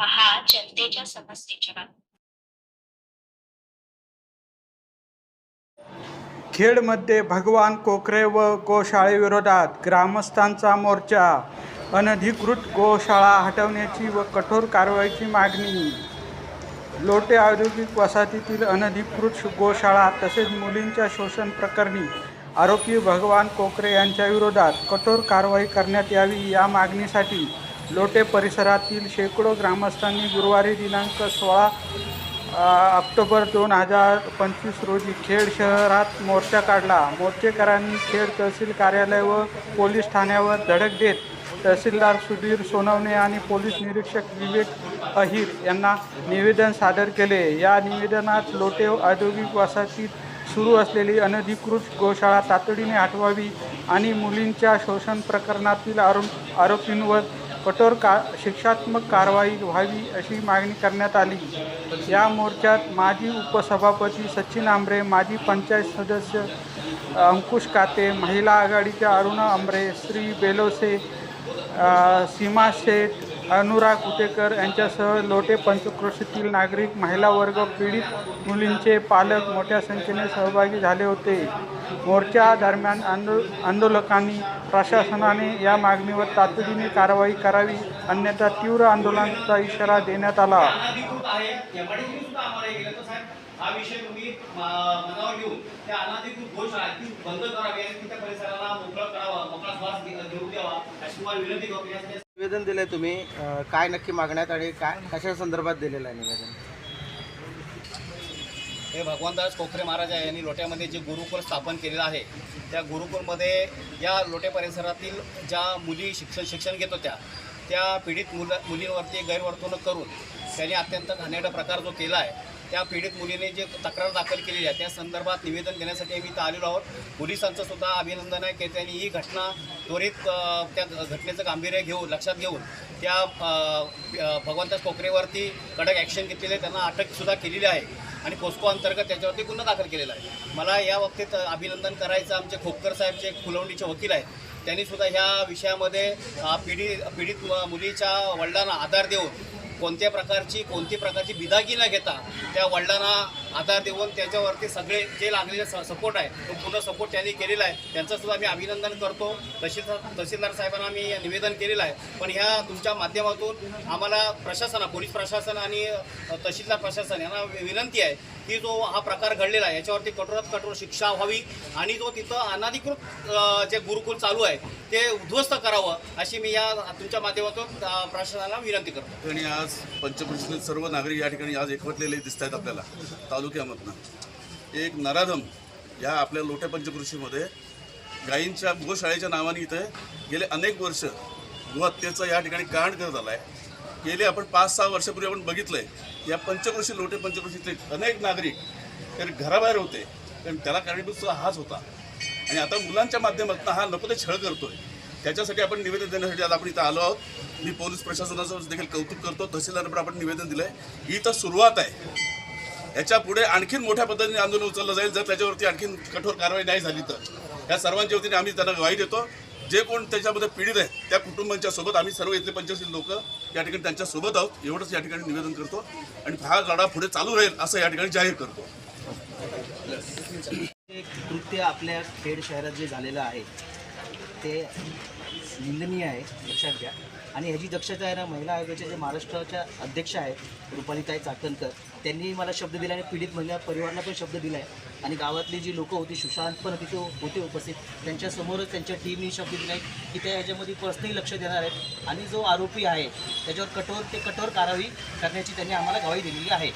पहा जनतेच्या समस्येच्या बाबतीत. खेडमध्ये भगवान कोकरे व गोशाळेविरोधात ग्रामस्थांचा मोर्चा अनधिकृत गोशाळा हटवण्याची व कठोर कारवाईची मागणी. लोटे औद्योगिक वसाहतीतील अनधिकृत गोशाळा तसेच मुलींच्या शोषण प्रकरणी आरोपी भगवान कोकरे यांच्या विरोधात कठोर कारवाई करण्यात यावी या मागणीसाठी लोटे परिसरातील शेकडो ग्रामस्थांनी गुरुवारी दिनांक सोळा ऑक्टोबर दोन हजार पंचवीस रोजी खेड शहरात मोर्चा काढला. मोर्चेकरांनी खेड तहसील कार्यालय व पोलीस ठाण्यावर धडक देत तहसीलदार सुधीर सोनवणे आणि पोलीस निरीक्षक विवेक अहिर यांना निवेदन सादर केले. या निवेदनात लोटे औद्योगिक वसाहतीत सुरू असलेली अनधिकृत गोशाळा तातडीने हटवावी आणि मुलींच्या शोषण प्रकरणातील आरो आरोपींवर कठोर का शिक्षात्मक कारवाई व्हावी अशी मागणी करण्यात आली. या मोर्चात माजी उपसभापती सचिन आंबरे माजी पंचायत सदस्य अंकुश काते महिला आघाडीच्या अरुणा आंबरे श्री बेलोसे सीमा शेठ अनुराग उटेकर यांच्यासह लोटे पंचक्रोशीतील नागरिक महिला वर्ग पीडित मुलींचे पालक मोठ्या संख्येने सहभागी झाले होते. मोर्चा दरम्यान आंदो आंदोलकांनी प्रशासनाने या मागणीवर तातडीने कारवाई करावी अन्यथा तीव्र आंदोलनाचा इशारा देण्यात आला. हा विषय तुम्ही मनावर घेऊन त्या अनाधिकृत गोष्ट आहे ती बंद करावी आणि त्या परिसराला मोकळा करावा मोकळा श्वास घेऊ द्यावा अशी तुम्हाला विनंती करतो निवेदन निवेदन दिलंय तुम्ही. काय नक्की मागण्यात आणि काय कशा संदर्भात दिलेलं आहे निवेदन? हे भगवानदास खोखरे महाराज आहे. यांनी लोट्यामध्ये जे गुरुकुल स्थापन केलेलं आहे त्या गुरुकुलमध्ये या लोटे परिसरातील ज्या मुली शिक्षण शिक्षण घेत होत्या त्या पीडित मुलं मुलींवरती गैरवर्तवणूक करून त्यांनी अत्यंत घाणेरडा प्रकार जो केला आहे त्या पीडित मुलीने जे तक्रार दाखल केलेली आहे त्या संदर्भात निवेदन देण्यासाठी आम्ही इथं आलेलो आहोत. पोलिसांचं सुद्धा अभिनंदन आहे की त्यांनी ही घटना त्वरित त्या घटनेचं गांभीर्य घेऊन लक्षात घेऊन त्या भगवंत भगवंतास कोकरेवरती कडक ॲक्शन घेतलेले त्यांना अटकसुद्धा केलेली आहे आणि पोस्को अंतर्गत त्याच्यावरती गुन्हा दाखल केलेला आहे. मला या बाबतीत अभिनंदन करायचं आमचे खोपकर साहेब जे फुलवणीचे वकील आहेत त्यांनी सुद्धा ह्या विषयामध्ये पीडित पिढी पीडित मुलीच्या वडिलांना आधार देऊन कोणत्या प्रकारची कोणती प्रकारची बिदागी न घेता त्या वडिलांना आता देऊन त्याच्यावरती सगळे जे लागलेले स सपोर्ट आहे तो पूर्ण सपोर्ट त्यांनी केलेला आहे. त्यांचंसुद्धा आम्ही अभिनंदन करतो. तहसीलदार तहसीलदार साहेबांना मी निवेदन केलेलं आहे. पण ह्या तुमच्या माध्यमातून आम्हाला प्रशासन पोलीस प्रशासन आणि तहसीलदार प्रशासन यांना विनंती आहे की जो हा प्रकार घडलेला आहे याच्यावरती कठोरात कठोर शिक्षा व्हावी आणि जो तिथं अनाधिकृत जे गुरुकुल चालू आहे ते उद्ध्वस्त करावं अशी मी या तुमच्या माध्यमातून प्रशासनाला विनंती करतो. आणि आज पंचकृषीतील सर्व नागरिक या ठिकाणी आज एकवटलेले दिसत आहेत आपल्याला. तालुक्यामधनं. एक नराधम या आपल्या लोट्या पंचकृषीमध्ये गायींच्या गोशाळेच्या नावाने इथं गेले अनेक वर्ष गोहत्येचा या ठिकाणी कांड करत आला आहे गेले आपण पाच सहा वर्षापूर्वी आपण बघितलं आहे या पंचकृषी लोटे पंचकृषीतले अनेक नागरिक तर घराबाहेर होते. कारण त्याला कारणीभूत सुद्धा हाच होता. आणि आता मुलांच्या माध्यमातून हा नको ते छळ करतोय. त्याच्यासाठी आपण निवेदन देण्यासाठी आज आपण इथं आलो आहोत. मी पोलीस प्रशासनाचं देखील कौतुक करतो. तहसीलदारांवर आपण निवेदन दिलं आहे ही तर सुरुवात आहे. याच्यापुढे आणखीन मोठ्या पद्धतीने आंदोलन उचललं जाईल. जर त्याच्यावरती आणखीन कठोर कारवाई नाही झाली तर. या सर्वांच्या वतीने आम्ही त्यांना ग्वाही देतो. जे कोण त्याच्यामध्ये पीडित आहे त्या कुटुंबांच्या सोबत आम्ही सर्व इथले पंचशील लोक या ठिकाणी त्यांच्यासोबत आहोत. एवढंच या ठिकाणी निवेदन करतो. आणि हा लढा पुढे चालू राहील असं या ठिकाणी जाहीर करतो. कृत्य आपल्या खेड शहरात जे झालेलं आहे ते निंदनीय आहे लक्षात घ्या. आणि ह्याची दक्षता आहे ना महिला आयोगाचे जे महाराष्ट्राच्या अध्यक्ष आहेत रुपालीताई चाकणकर त्यांनी मला शब्द दिला आणि पीडित महिला परिवाराला पण शब्द दिला आहे आणि गावातली जी लोकं होती सुशांत पण तिथे होते उपस्थित. त्यांच्यासमोरच त्यांच्या टीमने शब्द दिला आहे की त्या ह्याच्यामध्ये पर्सनली लक्ष देणार आहेत. आणि जो आरोपी आहे त्याच्यावर कठोर ते कठोर कारवाई करण्याची त्यांनी आम्हाला ग्वाही दिलेली आहे.